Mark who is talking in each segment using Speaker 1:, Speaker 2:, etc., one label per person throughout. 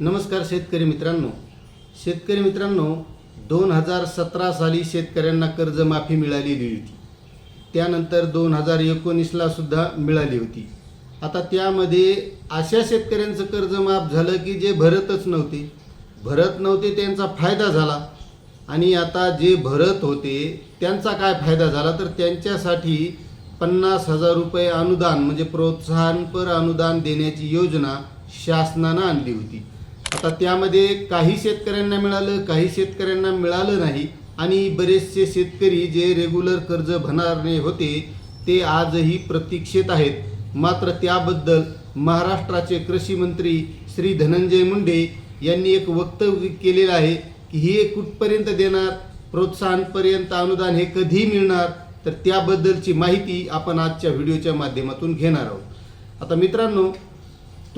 Speaker 1: नमस्कार शेतकरी मित्रांनो. शेतकरी मित्रांनो दोन हजार सतरा साली शेतकऱ्यांना कर्जमाफी मिळालेली होती. त्यानंतर दोन हजार एकोणीसला सुद्धा मिळाली होती. आता त्यामध्ये अशा शेतकऱ्यांचं कर्ज माफ झालं की जे भरतच नव्हते. भरत नव्हते त्यांचा फायदा झाला. आणि आता जे भरत होते त्यांचा काय फायदा झाला? तर त्यांच्यासाठी पन्नास हजार रुपये अनुदान म्हणजे प्रोत्साहनपर अनुदान देण्याची योजना शासनानं आणली होती. आता त्यामध्ये काही शेतकऱ्यांना मिळालं काही शेतकऱ्यांना मिळालं नाही. आणि बरेचसे शेतकरी जे रेग्युलर कर्ज भरणारे होते ते आजही प्रतीक्षेत आहेत. मात्र त्याबद्दल महाराष्ट्राचे कृषी मंत्री श्री धनंजय मुंडे यांनी एक वक्तव्य केलेलं आहे की हे कुठपर्यंत देणार प्रोत्साहनपर्यंत अनुदान हे कधी मिळणार तर त्याबद्दलची माहिती आपण आजच्या व्हिडिओच्या माध्यमातून घेणार आहोत. आता मित्रांनो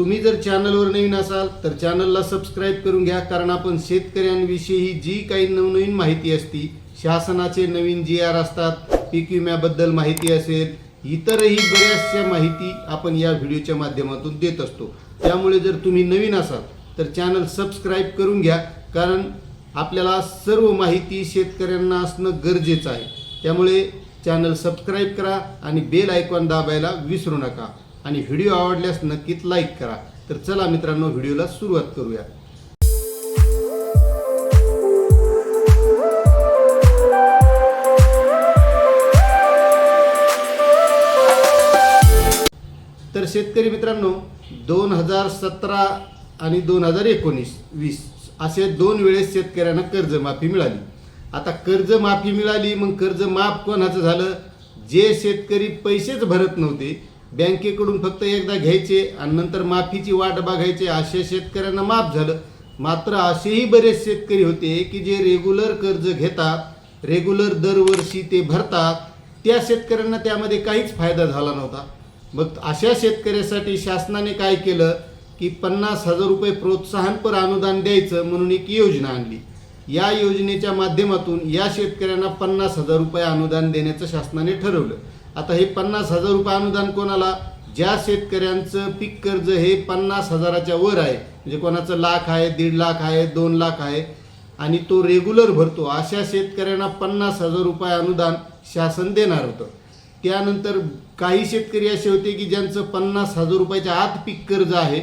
Speaker 1: तुम्ही जर चॅनलवर नवीन असाल तर चॅनलला सबस्क्राईब करून घ्या कारण आपण शेतकऱ्यांविषयी जी काही नवनवीन माहिती असती शासनाचे नवीन जी आर असतात पीक विम्याबद्दल माहिती असेल इतरही बऱ्याचशा माहिती आपण या व्हिडिओच्या माध्यमातून देत असतो. त्यामुळे जर तुम्ही नवीन असाल तर चॅनल सबस्क्राईब करून घ्या कारण आपल्याला सर्व माहिती शेतकऱ्यांना असणं गरजेचं आहे. त्यामुळे चॅनल सबस्क्राईब करा आणि बेल आयकॉन दाबायला विसरू नका. आणि व्हिडिओ आवडल्यास नक्कीच लाईक करा. तर चला मित्रांनो व्हिडिओला सुरुवात करूया. तर शेतकरी मित्रांनो दोन हजार सतरा आणि दोन हजार एकोणीस वीस असे दोन वेळेस शेतकऱ्यांना कर्जमाफी मिळाली. आता कर्जमाफी मिळाली मग कर्ज माफ कोणाचं झालं? जे शेतकरी पैसेच भरत नव्हते बँकेकडून फक्त एकदा घ्यायचे आणि नंतर माफीची वाट बघायचे अशा शेतकऱ्यांना माफ झालं. मात्र असेही बरेच शेतकरी होते की जे रेग्युलर कर्ज घेतात रेग्युलर दरवर्षी ते भरतात त्या शेतकऱ्यांना त्यामध्ये काहीच फायदा झाला नव्हता. मग अशा शेतकऱ्यासाठी शासनाने काय केलं की पन्नास हजार रुपये प्रोत्साहनपर अनुदान द्यायचं म्हणून एक योजना आणली. या योजनेच्या माध्यमातून या शेतकऱ्यांना पन्नास हजार रुपये अनुदान देण्याचं शासनाने ठरवलं. आता हे पन्नास हजार रुपये अनुदान कोणाला? ज्या शेतकऱ्यांचं पीक कर्ज हे पन्नास हजाराच्या वर आहे म्हणजे कोणाचं लाख आहे दीड लाख आहे दोन लाख आहे आणि तो रेग्युलर भरतो अशा शेतकऱ्यांना पन्नास हजार रुपये अनुदान शासन देणार होतं. त्यानंतर काही शेतकरी असे होते की ज्यांचं पन्नास हजार रुपयाच्या आत पीक कर्ज आहे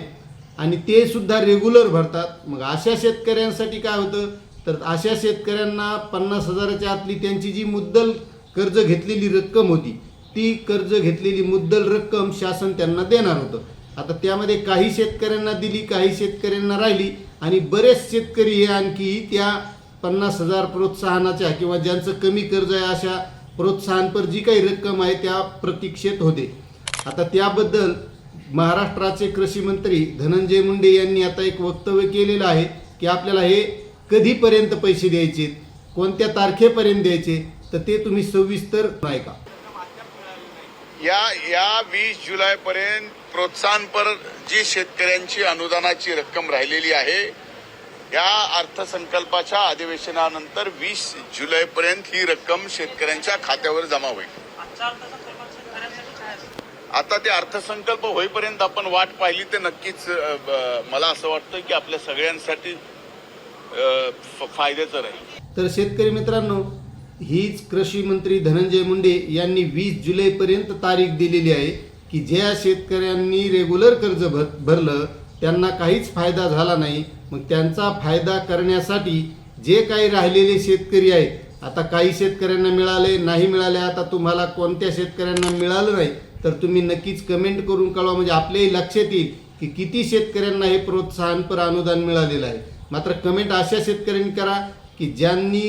Speaker 1: आणि ते सुद्धा रेग्युलर भरतात. मग अशा शेतकऱ्यांसाठी काय होतं? तर अशा शेतकऱ्यांना पन्नास हजाराच्या आतली त्यांची जी मुद्दल कर्ज घेतलेली रक्कम होती ती कर्ज घेतलेली मुद्दल रक्कम शासन त्यांना देणार होतं. आता त्यामध्ये काही शेतकऱ्यांना दिली काही शेतकऱ्यांना राहिली आणि बरेच शेतकरी हे आणखी त्या पन्नास हजार प्रोत्साहनाच्या किंवा ज्यांचं कमी कर्ज आहे अशा प्रोत्साहनपर जी काही रक्कम आहे त्या प्रतीक्षेत होते. आता त्याबद्दल महाराष्ट्राचे कृषी मंत्री धनंजय मुंडे यांनी आता एक वक्तव्य केलेलं आहे की आपल्याला हे कधीपर्यंत पैसे द्यायचे कोणत्या तारखेपर्यंत द्यायचे तर ते तुम्ही सविस्तर ऐका.
Speaker 2: या या वीस जुलैपर्यंत प्रोत्साहनपर जी शेतकऱ्यांची अनुदानाची रक्कम राहिलेली आहे या अर्थसंकल्पाच्या अधिवेशनानंतर वीस जुलैपर्यंत ही रक्कम शेतकऱ्यांच्या खात्यावर जमा होईल. आता ते अर्थसंकल्प होईपर्यंत आपण वाट पाहिली तर नक्कीच मला असं वाटतं की आपल्या सगळ्यांसाठी फायद्याचं राहील.
Speaker 1: तर शेतकरी मित्रांनो हीच कृषी मंत्री धनंजय मुंडे यांनी वीस जुलैपर्यंत तारीख दिलेली आहे की ज्या शेतकऱ्यांनी रेग्युलर कर्ज भर भरलं त्यांना काहीच फायदा झाला नाही. मग त्यांचा फायदा करण्यासाठी जे काही राहिलेले शेतकरी आहेत आता काही शेतकऱ्यांना मिळाले नाही मिळाले आता तुम्हाला कोणत्या शेतकऱ्यांना मिळालं नाही तर तुम्ही नक्कीच कमेंट करून कळवा. म्हणजे आपल्याही लक्षात येईल की किती शेतकऱ्यांना हे प्रोत्साहनपर अनुदान मिळालेलं आहे. मात्र कमेंट अशा शेतकऱ्यांनी करा की ज्यांनी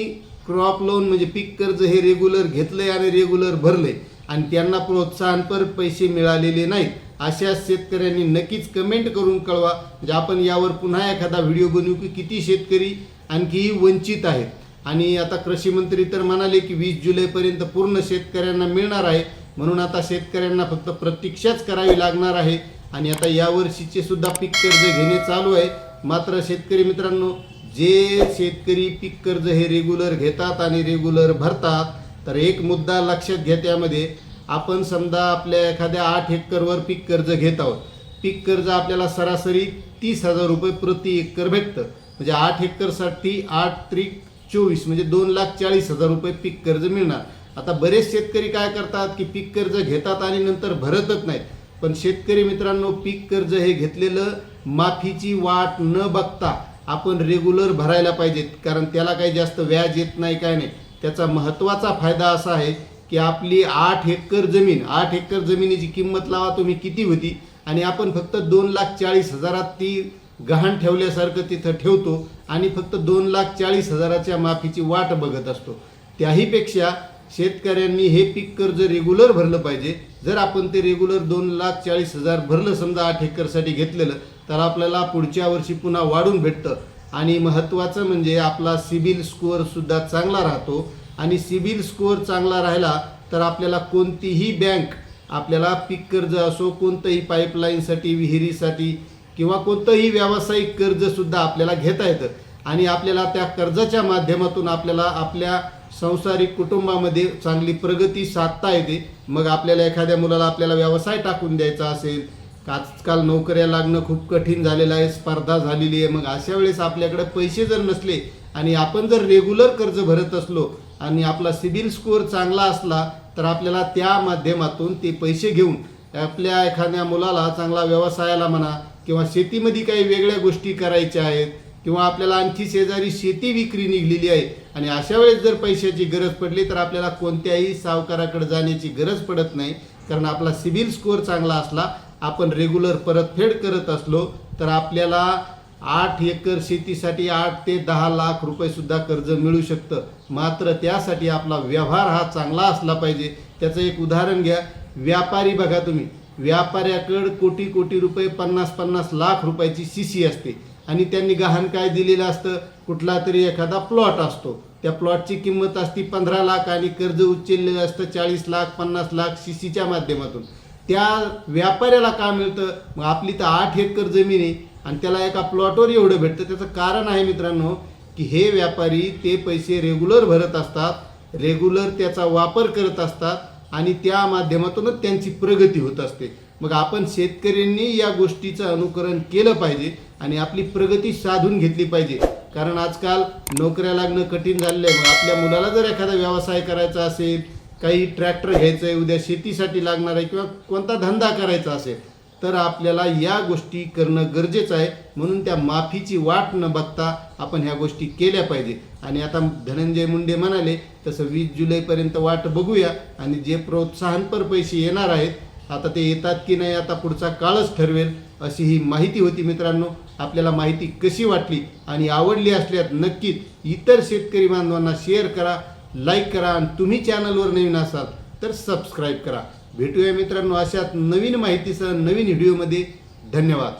Speaker 1: क्रॉप लोन म्हणजे पीक कर्ज हे रेग्युलर घेतलंय आणि रेग्युलर भरले आणि त्यांना प्रोत्साहनपर पैसे मिळालेले नाहीत. अशा शेतकऱ्यांनी नक्कीच कमेंट करून कळवा. म्हणजे आपण यावर पुन्हा एखादा व्हिडिओ बनवू की किती शेतकरी आणखीही वंचित आहेत. आणि आता कृषी मंत्री तर म्हणाले की वीस जुलैपर्यंत पूर्ण शेतकऱ्यांना मिळणार आहे. म्हणून आता शेतकऱ्यांना फक्त प्रतीक्षाच करावी लागणार आहे. आणि आता यावर्षीचे सुद्धा पीक कर्ज घेणे चालू आहे. मात्र शेतकरी मित्रांनो जे शेतकरी पीक कर्ज हे रेग्युलर घेतात आणि रेग्युलर भरतात तर एक मुद्दा लक्षात घ्या त्यामध्ये. आपण समजा आपल्या एखाद्या आठ एकरवर पीक कर्ज घेत आहोत. पीक कर्ज आपल्याला सरासरी तीस हजार रुपये प्रति एकर भेटतं. म्हणजे आठ एकरसाठी आठ त्रिक चोवीस म्हणजे दोन लाख चाळीस हजार रुपये पीक कर्ज मिळणार. आता बरेच शेतकरी काय करतात की पीक कर्ज घेतात आणि नंतर भरतच नाहीत. पण शेतकरी मित्रांनो पीक कर्ज हे घेतलेलं माफीची वाट न बघता आपण रेग्युलर भरायला पाहिजेत. कारण त्याला काही जास्त व्याज येत नाही काय नाही. त्याचा महत्त्वाचा फायदा असा आहे की आपली आठ एकर जमीन आठ एकर जमिनीची किंमत लावा तुम्ही किती होती आणि आपण फक्त दोन लाख चाळीस हजारात ती गहाण ठेवल्यासारखं तिथं ठेवतो आणि फक्त दोन लाख चाळीस हजाराच्या माफीची वाट बघत असतो. त्याहीपेक्षा शेतकऱ्यांनी हे पीक कर्ज रेग्युलर भरलं पाहिजे. जर आपण ते रेग्युलर दोन लाख चाळीस हजार भरलं समजा आठ एकरसाठी घेतलेलं तर आपल्याला पुढच्या वर्षी पुन्हा वाढून भेटतं. आणि महत्त्वाचं म्हणजे आपला सिबिल स्कोअरसुद्धा चांगला राहतो. आणि सिबिल स्कोअर चांगला राहिला तर आपल्याला कोणतीही बँक आपल्याला पीक कर्ज असो कोणतंही पाईपलाईनसाठी विहिरीसाठी किंवा कोणतंही व्यावसायिक कर्जसुद्धा आपल्याला घेता येतं. आणि आपल्याला त्या कर्जाच्या माध्यमातून आपल्याला आपल्या संसारिक कुटुंबामध्ये चांगली प्रगती साधता येते. मग आपल्याला एखाद्या मुलाला आपल्याला व्यवसाय टाकून द्यायचा असेल आजकाल नोकऱ्या लागणं खूप कठीण झालेलं आहे स्पर्धा झालेली आहे. मग अशा वेळेस आपल्याकडे पैसे जर नसले आणि आपण जर रेग्युलर कर्ज भरत असलो आणि आपला सिबिल स्कोअर चांगला असला तर आपल्याला त्या माध्यमातून ते पैसे घेऊन आपल्या एखाद्या मुलाला चांगला व्यवसायाला म्हणा किंवा शेतीमध्ये काही वेगळ्या गोष्टी करायच्या आहेत किंवा आपल्याला आणखी शेजारी शेती विक्री निघलेली आहे आणि अशा वेळेस जर पैशाची गरज पडली तर आपल्याला कोणत्याही सावकाराकडे जाण्याची गरज पडत नाही. कारण आपला सिबिल स्कोअर चांगला असला आपण रेग्युलर परतफेड करत असलो तर आपल्याला आठ एकर शेतीसाठी आठ ते दहा लाख रुपयेसुद्धा कर्ज मिळू शकतं. मात्र त्यासाठी आपला व्यवहार हा चांगला असला पाहिजे. त्याचं एक उदाहरण घ्या. व्यापारी बघा तुम्ही. व्यापाऱ्याकडं कोटी कोटी रुपये पन्नास पन्नास लाख रुपयाची शिशी असते. आणि त्यांनी गहाण काय दिलेलं असतं? कुठला तरी एखादा प्लॉट असतो. त्या प्लॉटची किंमत असती पंधरा लाख आणि कर्ज उचललेलं असतं चाळीस लाख पन्नास लाख शिशीच्या माध्यमातून. त्या व्यापाऱ्याला का मिळतं? मग आपली तर आठ एकर जमीन आहे आणि त्याला एका प्लॉटवर एवढं भेटतं. त्याचं कारण आहे मित्रांनो की हे व्यापारी ते पैसे रेग्युलर भरत असतात रेग्युलर त्याचा वापर करत असतात आणि त्या माध्यमातूनच त्यांची प्रगती होत असते. मग आपण शेतकऱ्यांनी या गोष्टीचं अनुकरण केलं पाहिजे आणि आपली प्रगती साधून घेतली पाहिजे. कारण आजकाल नोकऱ्या लागणं कठीण झालेलं आहे. मग आपल्या मुलाला जर एखादा व्यवसाय करायचा असेल काही ट्रॅक्टर घ्यायचं आहे उद्या शेतीसाठी लागणार आहे किंवा कोणता धंदा करायचा असेल तर आपल्याला या गोष्टी करणं गरजेचं आहे. म्हणून त्या माफीची वाट न बघता आपण ह्या गोष्टी केल्या पाहिजे. आणि आता धनंजय मुंडे म्हणाले तसं वीस जुलैपर्यंत वाट बघूया. आणि जे प्रोत्साहनपर पैसे येणार आहेत आता ते येतात की नाही आता पुढचा काळच ठरवेल अशी ही माहिती होती मित्रांनो. आपल्याला माहिती कशी वाटली आणि आवडली असल्यास नक्कीच. इतर शेतकरी बांधवांना शेअर करा. लाईक करा आणि तुम्ही चॅनलवर नवीन असाल तर सबस्क्राईब करा. भेटूया मित्रांनो अशाच नवीन माहितीसह नवीन व्हिडिओमध्ये. धन्यवाद.